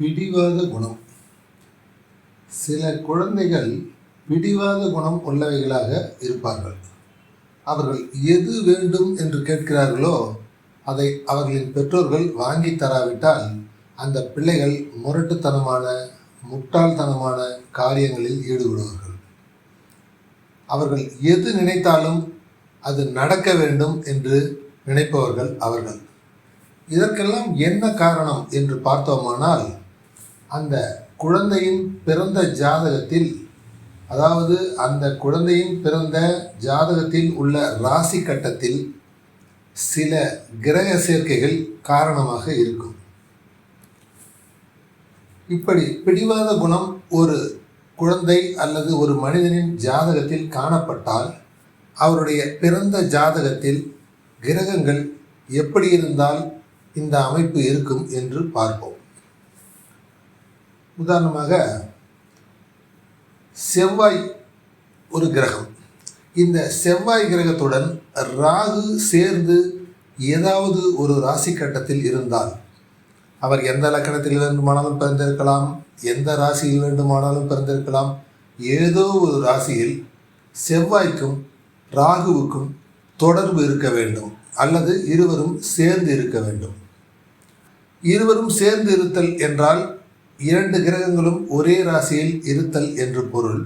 பிடிவாத குணம். சில குழந்தைகள் பிடிவாத குணம் உள்ளவைகளாக இருப்பார்கள். அவர்கள் எது வேண்டும் என்று கேட்கிறார்களோ அதை அவர்களின் பெற்றோர்கள் வாங்கி தராவிட்டால் அந்த பிள்ளைகள் முரட்டுத்தனமான முட்டாள்தனமான காரியங்களில் ஈடுபடுவார்கள். அவர்கள் எது நினைத்தாலும் அது நடக்க வேண்டும் என்று நினைப்பவர்கள் அவர்கள். இதற்கெல்லாம் என்ன காரணம் என்று பார்த்தோமானால் அந்த குழந்தையின் பிறந்த ஜாதகத்தில் அதாவது அந்த குழந்தையின் பிறந்த ஜாதகத்தில் உள்ள ராசி கட்டத்தில் சில கிரக சேர்க்கைகள் காரணமாக இருக்கும். இப்படி பிடிவாத குணம் ஒரு குழந்தை அல்லது ஒரு மனிதனின் ஜாதகத்தில் காணப்பட்டால் அவருடைய பிறந்த ஜாதகத்தில் கிரகங்கள் எப்படி இருந்தால் இந்த அமைப்பு இருக்கும் என்று பார்ப்போம். உதாரணமாக செவ்வாய் ஒரு கிரகம். இந்த செவ்வாய் கிரகத்துடன் ராகு சேர்ந்து ஏதாவது ஒரு ராசி கட்டத்தில் இருந்தால் அவர் எந்த லக்கணத்தில் வேண்டுமானாலும் பிறந்திருக்கலாம் எந்த ராசியில் வேண்டுமானாலும் பிறந்திருக்கலாம் ஏதோ ஒரு ராசியில் செவ்வாய்க்கும் ராகுவுக்கும் தொடர்பு இருக்க வேண்டும். அல்லது இருவரும் சேர்ந்து இருக்க வேண்டும். இருவரும் சேர்ந்து இருத்தல் என்றால் இரண்டு கிரகங்களும் ஒரே ராசியில் இருத்தல் என்று பொருள்.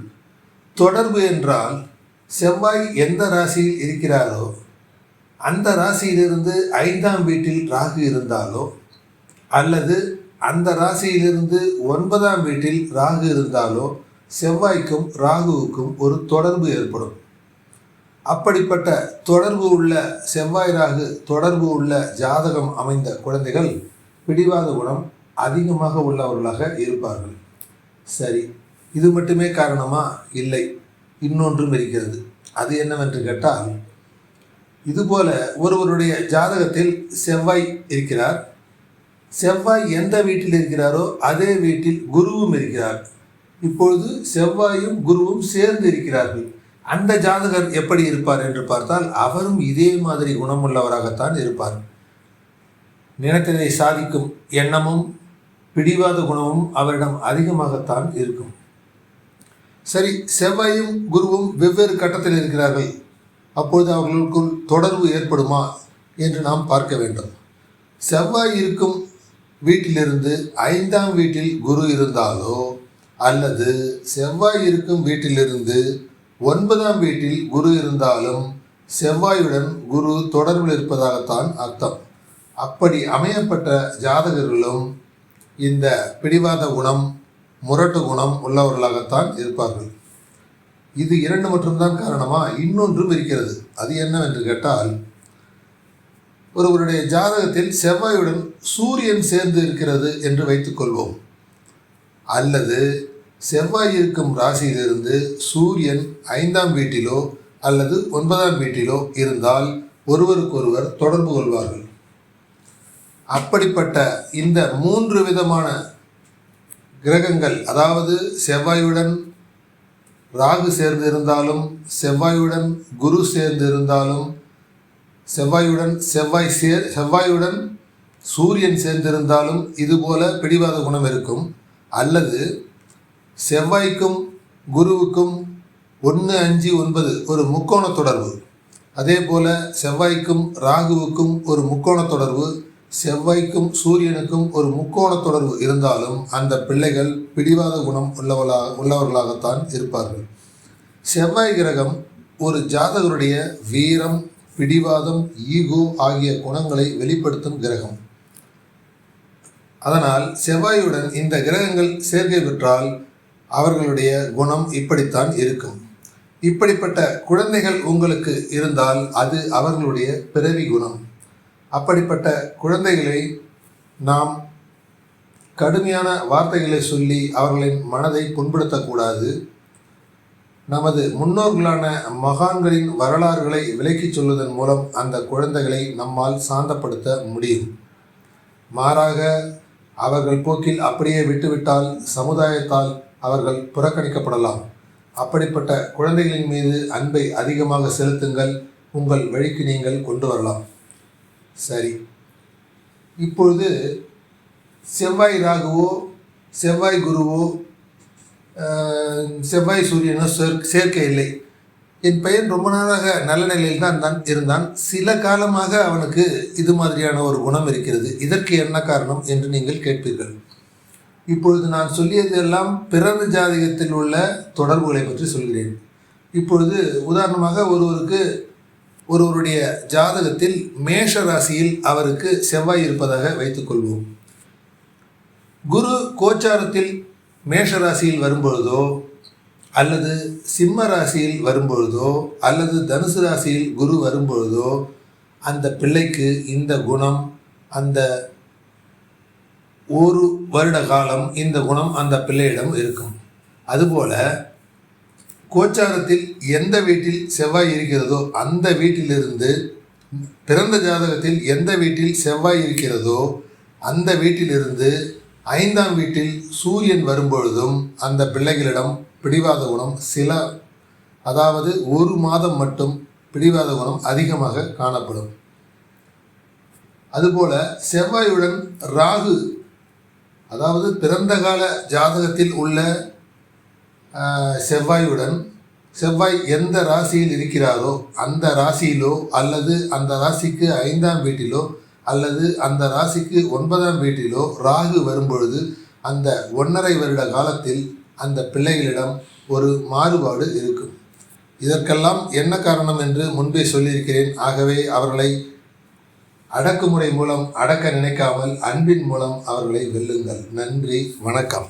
தொடர்பு என்றால் செவ்வாய் எந்த ராசியில் இருக்கிறாரோ அந்த ராசியிலிருந்து ஐந்தாம் வீட்டில் ராகு இருந்தாலோ அல்லது அந்த ராசியிலிருந்து ஒன்பதாம் வீட்டில் ராகு இருந்தாலோ செவ்வாய்க்கும் ராகுவுக்கும் ஒரு தொடர்பு ஏற்படும். அப்படிப்பட்ட தொடர்பு உள்ள செவ்வாய் ராகு தொடர்பு உள்ள ஜாதகம் அமைந்த குழந்தைகள் பிடிவாத குணம் அதிகமாக உள்ளவர்களாக இருப்பார்கள். சரி இது மட்டுமே காரணமா? இல்லை. இன்னொன்றும் இருக்கிறது. அது என்னவென்று கேட்டால் இதுபோல ஒருவருடைய ஜாதகத்தில் செவ்வாய் இருக்கிறார். செவ்வாய் எந்த வீட்டில் இருக்கிறாரோ அதே வீட்டில் குருவும் இருக்கிறார். இப்பொழுது செவ்வாயும் குருவும் சேர்ந்து இருக்கிறார்கள். அந்த ஜாதகர் எப்படி இருப்பார் என்று பார்த்தால் அவரும் இதே மாதிரி குணமுள்ளவராகத்தான் இருப்பார். நினைத்ததை சாதிக்கும் எண்ணமும் பிடிவாத குணமும் அவரிடம் அதிகமாகத்தான் இருக்கும். சரி செவ்வாயும் குருவும் வெவ்வேறு கட்டத்தில் இருக்கிறார்கள். அப்பொழுது அவர்களுக்குள் தொடர்பு ஏற்படுமா என்று நாம் பார்க்க வேண்டும். செவ்வாய் இருக்கும் வீட்டிலிருந்து ஐந்தாம் வீட்டில் குரு இருந்தாலோ அல்லது செவ்வாய் இருக்கும் வீட்டிலிருந்து ஒன்பதாம் வீட்டில் குரு இருந்தாலும் செவ்வாயுடன் குரு தொடர்பில் இருப்பதாகத்தான் அர்த்தம். அப்படி அமையப்பட்ட ஜாதகர்களும் இந்த பிடிவாத குணம் முரட்டு குணம் உள்ளவர்களாகத்தான் இருப்பார்கள். இது இரண்டு மட்டும்தான் காரணமா? இன்னொன்றும் இருக்கிறது. அது என்னவென்று கேட்டால் ஒருவருடைய ஜாதகத்தில் செவ்வாயுடன் சூரியன் சேர்ந்து இருக்கிறது என்று வைத்துக்கொள்வோம் அல்லது செவ்வாய் இருக்கும் ராசியிலிருந்து சூரியன் ஐந்தாம் வீட்டிலோ அல்லது ஒன்பதாம் வீட்டிலோ இருந்தால் ஒருவருக்கொருவர் தொடர்பு கொள்வார்கள். அப்படிப்பட்ட இந்த மூன்று விதமான கிரகங்கள் அதாவது செவ்வாயுடன் ராகு சேர்ந்து இருந்தாலும் செவ்வாயுடன் குரு சேர்ந்து இருந்தாலும் செவ்வாயுடன் செவ்வாய் சேர் செவ்வாயுடன் சூரியன் சேர்ந்திருந்தாலும் இதுபோல பிடிவாத குணம் இருக்கும். அல்லது செவ்வாய்க்கும் குருவுக்கும் ஒன்று அஞ்சு ஒன்பது ஒரு முக்கோண தொடர்பு. அதே போல் செவ்வாய்க்கும் ராகுவுக்கும் ஒரு முக்கோண தொடர்பு. செவ்வாய்க்கும் சூரியனுக்கும் ஒரு முக்கோண தொடர்பு இருந்தாலும் அந்த பிள்ளைகள் பிடிவாத குணம் உள்ளவளாக உள்ளவர்களாகத்தான் இருப்பார்கள். செவ்வாய் கிரகம் ஒரு ஜாதகருடைய வீரம் பிடிவாதம் ஈகோ ஆகிய குணங்களை வெளிப்படுத்தும் கிரகம். அதனால் செவ்வாயுடன் இந்த கிரகங்கள் சேர்க்கை பெற்றால் அவர்களுடைய குணம் இப்படித்தான் இருக்கும். இப்படிப்பட்ட குழந்தைகள் உங்களுக்கு இருந்தால் அது அவர்களுடைய பிறவி குணம். அப்படிப்பட்ட குழந்தைகளை நாம் கடுமையான வார்த்தைகளை சொல்லி அவர்களின் மனதை புண்படுத்தக்கூடாது. நமது முன்னோர்களான மகான்களின் வரலாறுகளை விலக்கிச் சொல்வதன் மூலம் அந்த குழந்தைகளை நம்மால் சாந்தப்படுத்த முடியும். மாறாக அவர்கள் போக்கில் அப்படியே விட்டுவிட்டால் சமுதாயத்தால் அவர்கள் புறக்கணிக்கப்படலாம். அப்படிப்பட்ட குழந்தைகளின் மீது அன்பை அதிகமாக செலுத்துங்கள் உங்கள் வழிக்கு நீங்கள் கொண்டு வரலாம். சரி. இப்பொழுது செவ்வாய் ராகுவோ செவ்வாய் குருவோ செவ்வாய் சூரியனோ சேர் சேர்க்கை இல்லை. என் பையன் ரொம்ப நாளாக நல்ல நிலையில் தான் தான் இருந்தான். சில காலமாக அவனுக்கு இது மாதிரியான ஒரு குணம் இருக்கிறது. இதற்கு என்ன காரணம் என்று நீங்கள் கேட்பீர்கள். இப்பொழுது நான் சொல்லியது எல்லாம் பிறந்த ஜாதகத்தில் உள்ள தொடர்புகளை பற்றி சொல்கிறேன். இப்பொழுது உதாரணமாக ஒருவருக்கு ஒருவருடைய ஜாதகத்தில் மேஷ ராசியில் அவருக்கு செவ்வாய் இருப்பதாக வைத்துக்கொள்வோம் குரு கோச்சாரத்தில் மேஷ ராசியில் வரும்பொழுதோ அல்லது சிம்ம ராசியில் வரும்பொழுதோ அல்லது தனுசு ராசியில் குரு வரும்பொழுதோ அந்த பிள்ளைக்கு இந்த குணம் அந்த ஒரு வருட காலம் இந்த குணம் அந்த பிள்ளையிடம் இருக்கும். அதுபோல கோச்சாரத்தில் எந்த வீட்டில் செவ்வாய் இருக்கிறதோ அந்த வீட்டிலிருந்து பிறந்த ஜாதகத்தில் எந்த வீட்டில் செவ்வாய் இருக்கிறதோ அந்த வீட்டிலிருந்து ஐந்தாம் வீட்டில் சூரியன் வரும்பொழுதும் அந்த பிள்ளைகளிடம் பிடிவாத குணம் சில அதாவது ஒரு மாதம் மட்டும் பிடிவாத குணம் அதிகமாக காணப்படும். அதுபோல செவ்வாயுடன் ராகு அதாவது பிறந்த கால ஜாதகத்தில் உள்ள செவ்வாயுடன் செவ்வாய் எந்த ராசியில் இருக்கிறாரோ அந்த ராசியிலோ அல்லது அந்த ராசிக்கு ஐந்தாம் வீட்டிலோ அல்லது அந்த ராசிக்கு ஒன்பதாம் வீட்டிலோ ராகு வரும்பொழுது அந்த ஒன்றரை வருட காலத்தில் அந்த பிள்ளைகளிடம் ஒரு மாறுபாடு இருக்கும். இதற்கெல்லாம் என்ன காரணம் என்று முன்பே சொல்லியிருக்கிறேன். ஆகவே அவர்களை அடக்குமுறை மூலம் அடக்க நினைக்காமல் அன்பின் மூலம் அவர்களை வெல்லுங்கள். நன்றி வணக்கம்.